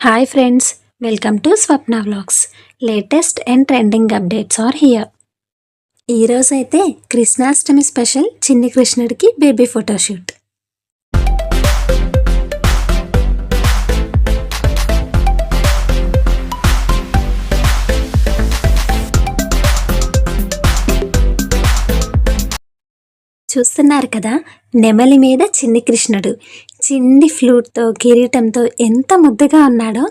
Hi friends welcome to Swapna vlogs latest and trending updates are here ఈరోజు అయితే Krishnashtami special చిన్ని కృష్ణుడికి baby photoshoot చూస్తున్నారు కదా నెమలి మీద చిన్ని కృష్ణుడు. చిన్ని ఫ్లూట్తో కిరీటంతో ఎంత ముద్దుగా ఉన్నాడో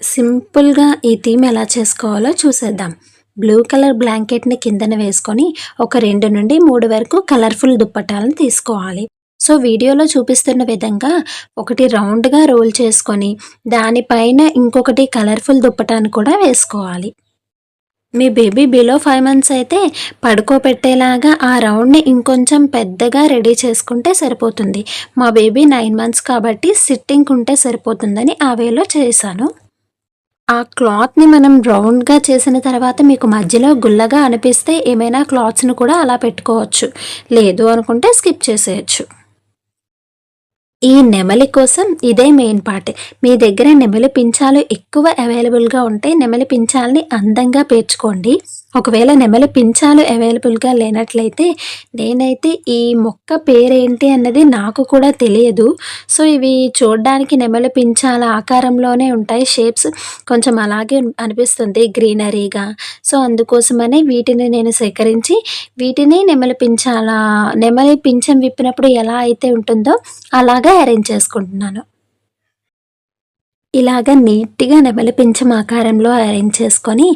సింపుల్గా ఈ థీమ్ ఎలా చేసుకోవాలో చూసేద్దాం. బ్లూ కలర్ బ్లాంకెట్ని కిందన వేసుకొని ఒక రెండు నుండి మూడు వరకు కలర్ఫుల్ దుప్పటాలను తీసుకోవాలి. సో వీడియోలో చూపిస్తున్న విధంగా ఒకటి రౌండ్గా రోల్ చేసుకొని దానిపైన ఇంకొకటి కలర్ఫుల్ దుప్పటాన్ని కూడా వేసుకోవాలి. మీ బేబీ బిలో ఫైవ్ మంత్స్ అయితే పడుకోబెట్టేలాగా ఆ రౌండ్ని ఇంకొంచెం పెద్దగా రెడీ చేసుకుంటే సరిపోతుంది. మా బేబీ నైన్ మంత్స్ కాబట్టి సిట్టింగ్ ఉంటే సరిపోతుందని ఆ వేలో చేశాను. ఆ క్లాత్ని మనం రౌండ్గా చేసిన తర్వాత మీకు మధ్యలో గుల్లగా అనిపిస్తే ఏమైనా క్లాత్స్ని కూడా అలా పెట్టుకోవచ్చు. లేదు అనుకుంటే స్కిప్ చేసేయచ్చు. ఈ నెమలి కోసం ఇదే మెయిన్ పార్ట్ మీ దగ్గర నెమలి పించాలు ఎక్కువ అవైలబుల్గా ఉంటే నెమలి పించాలని అందంగా పేర్చుకోండి. ఒకవేళ నెమలి పించాలు అవైలబుల్గా లేనట్లయితే నేనైతే ఈ మొక్క పేరేంటి అన్నది నాకు కూడా తెలియదు. సో ఇవి చూడడానికి నెమలి పించాల ఆకారంలోనే ఉంటాయి. షేప్స్ కొంచెం అలాగే అనిపిస్తుంది గ్రీనరీగా సో అందుకోసమనే వీటిని నేను సేకరించి వీటిని నెమలి పించాల నెమలి పింఛం విప్పినప్పుడు ఎలా అయితే ఉంటుందో అలాగా అరేంజ్ చేసుకుంటున్నాను. ఇలాగ నీట్గా నెమలి పింఛం ఆకారంలో అరేంజ్ చేసుకొని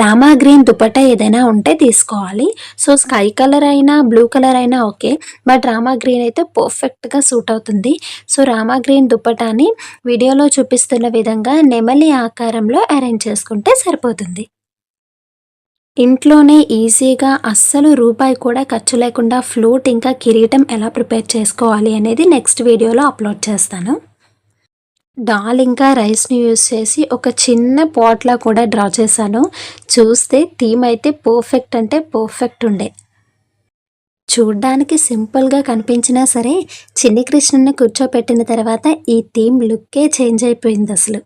రామా గ్రీన్ దుపట్టా ఏదైనా ఉంటే తీసుకోవాలి. సో స్కై కలర్ అయినా బ్లూ కలర్ అయినా ఓకే బట్ రామా గ్రీన్ అయితే పర్ఫెక్ట్గా సూట్ అవుతుంది. సో రామా గ్రీన్ దుపటాని వీడియోలో చూపిస్తున్న విధంగా నెమలి ఆకారంలో అరేంజ్ చేసుకుంటే సరిపోతుంది. ఇంట్లోనే ఈజీగా అస్సలు రూపాయి కూడా ఖర్చు లేకుండా ఫ్లూట్ ఇంకా కిరీటం ఎలా ప్రిపేర్ చేసుకోవాలి అనేది నెక్స్ట్ వీడియోలో అప్లోడ్ చేస్తాను. డాల్ ఇంకా రైస్ని యూస్ చేసి ఒక చిన్న పాట్లా కూడా డ్రా చేశాను. చూస్తే థీమ్ అయితే పర్ఫెక్ట్ అంటే పర్ఫెక్ట్ ఉండే. చూడ్డానికి సింపుల్గా కనిపించినా సరే చిన్ని కృష్ణుని కూర్చోపెట్టిన తర్వాత ఈ థీమ్ లుక్కే చేంజ్ అయిపోయింది అసలు.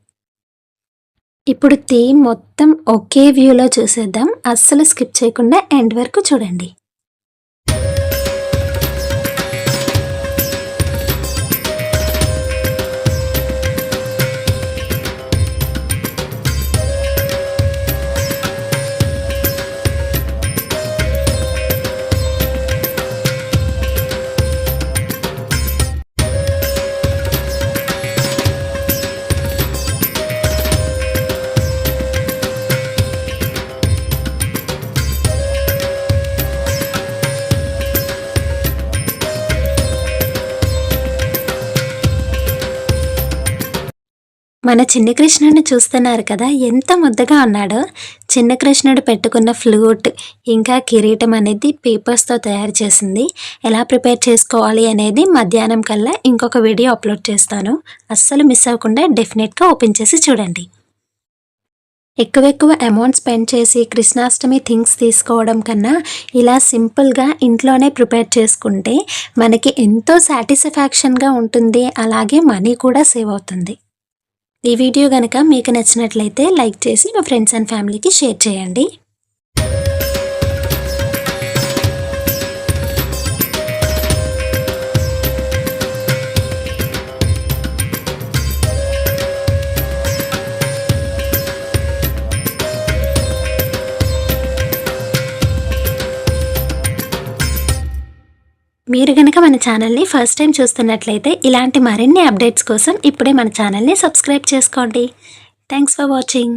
ఇప్పుడు థీమ్ మొత్తం ఒకే వ్యూలో చూసేద్దాం. అస్సలు స్కిప్ చేయకుండా ఎండ్ వరకు చూడండి. మన చిన్న కృష్ణుడిని చూస్తున్నారు కదా ఎంత ముద్దగా ఉన్నాడో. చిన్న కృష్ణుడు పెట్టుకున్న ఫ్లూట్ ఇంకా కిరీటం అనేది పేపర్స్తో తయారు చేసింది. ఎలా ప్రిపేర్ చేసుకోవాలి అనేది మధ్యాహ్నం కల్లా ఇంకొక వీడియో అప్లోడ్ చేస్తాను. అస్సలు మిస్ అవ్వకుండా డెఫినెట్గా ఓపెన్ చేసి చూడండి. ఎక్కువ ఎక్కువ అమౌంట్ స్పెండ్ చేసి కృష్ణాష్టమి థింగ్స్ తీసుకోవడం కన్నా ఇలా సింపుల్గా ఇంట్లోనే ప్రిపేర్ చేసుకుంటే మనకి ఎంతో సాటిస్ఫాక్షన్గా ఉంటుంది అలాగే మనీ కూడా సేవ్ అవుతుంది. ఈ వీడియో కనుక మీకు నచ్చినట్లయితే లైక్ చేసి మా ఫ్రెండ్స్ అండ్ ఫ్యామిలీకి షేర్ చేయండి. మీరు కనుక మన ఛానల్ని ఫస్ట్ టైం చూస్తున్నట్లయితే ఇలాంటి మరిన్ని అప్డేట్స్ కోసం ఇప్పుడే మన ఛానల్ని సబ్స్క్రైబ్ చేసుకోండి. Thanks for watching